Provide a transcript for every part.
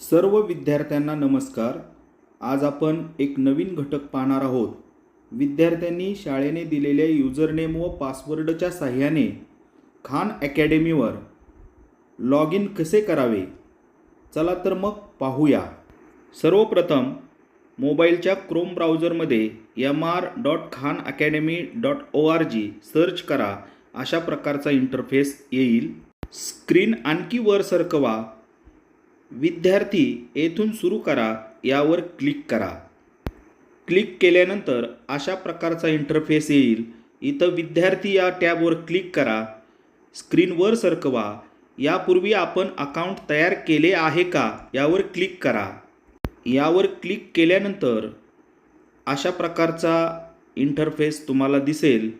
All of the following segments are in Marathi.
सर्व विद्यार्थ्यांना नमस्कार. आज आपण एक नवीन घटक पाहणार आहोत. विद्यार्थ्यांनी शाळेने दिलेल्या युजरनेम व पासवर्डच्या साह्याने खान अकॅडमीवर लॉग इन कसे करावे? चला तर मग पाहूया. सर्वप्रथम मोबाईलच्या Chrome ब्राउझरमध्ये M R dot Khan academy dot O R G search करा. अशा प्रकारचा इंटरफेस येईल. स्क्रीन आणखी वर सरकवा. विद्यार्थी येथून सुरू करा यावर क्लिक करा. क्लिक केल्यानंतर अशा प्रकारचा इंटरफेस येईल. इथं विद्यार्थी या टॅबवर क्लिक करा. स्क्रीनवर सरकवा. यापूर्वी आपण अकाउंट तयार केले आहे का यावर क्लिक करा. यावर क्लिक केल्यानंतर अशा प्रकारचा इंटरफेस तुम्हाला दिसेल.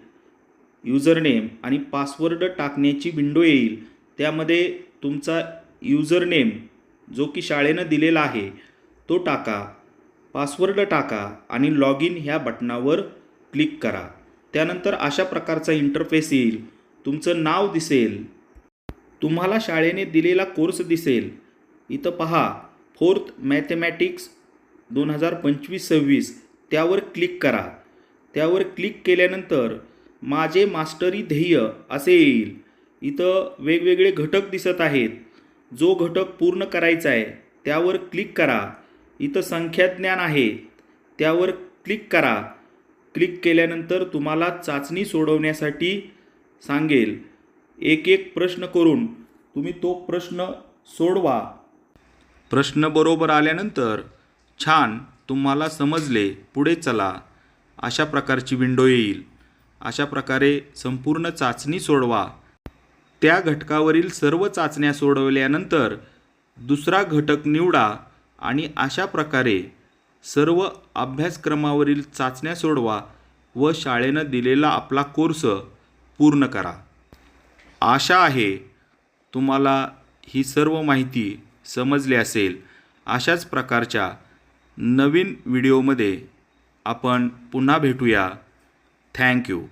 युजरनेम आणि पासवर्ड टाकण्याची विंडो येईल. त्यामध्ये तुमचा युजरनेम जो की शाळेनं दिलेला आहे तो टाका पासवर्ड टाका आणि लॉग इन ह्या बटनावर क्लिक करा. त्यानंतर अशा प्रकारचा इंटरफेस येईल. तुमचं नाव दिसेल. तुम्हाला शाळेने दिलेला कोर्स दिसेल. इथं पहा फोर्थ मॅथमॅटिक्स दोन हजार पंचवीस सव्वीस त्यावर क्लिक करा. त्यावर क्लिक केल्यानंतर माझे मास्टरी ध्येय असे येईल. इथं वेगवेगळे घटक दिसत आहेत. जो घटक पूर्ण करायचा आहे त्यावर क्लिक करा. इथं संख्याज्ञान आहे. त्यावर क्लिक करा. क्लिक केल्यानंतर तुम्हाला चाचणी सोडवण्यासाठी सांगेल. एक एक प्रश्न करून तुम्ही तो प्रश्न सोडवा. प्रश्न बरोबर आल्यानंतर छान तुम्हाला समजले पुढे चला. अशा प्रकारची विंडो येईल. अशा प्रकारे संपूर्ण चाचणी सोडवा. त्या घटकावरील सर्व चाचण्या सोडवल्यानंतर दुसरा घटक निवडा आणि अशा प्रकारे सर्व अभ्यासक्रमावरील चाचण्या सोडवा व शाळेनं दिलेला आपला कोर्स पूर्ण करा. आशा आहे तुम्हाला ही सर्व माहिती समजली असेल. अशाच प्रकारच्या नवीन व्हिडिओमध्ये आपण पुन्हा भेटूया. थँक्यू.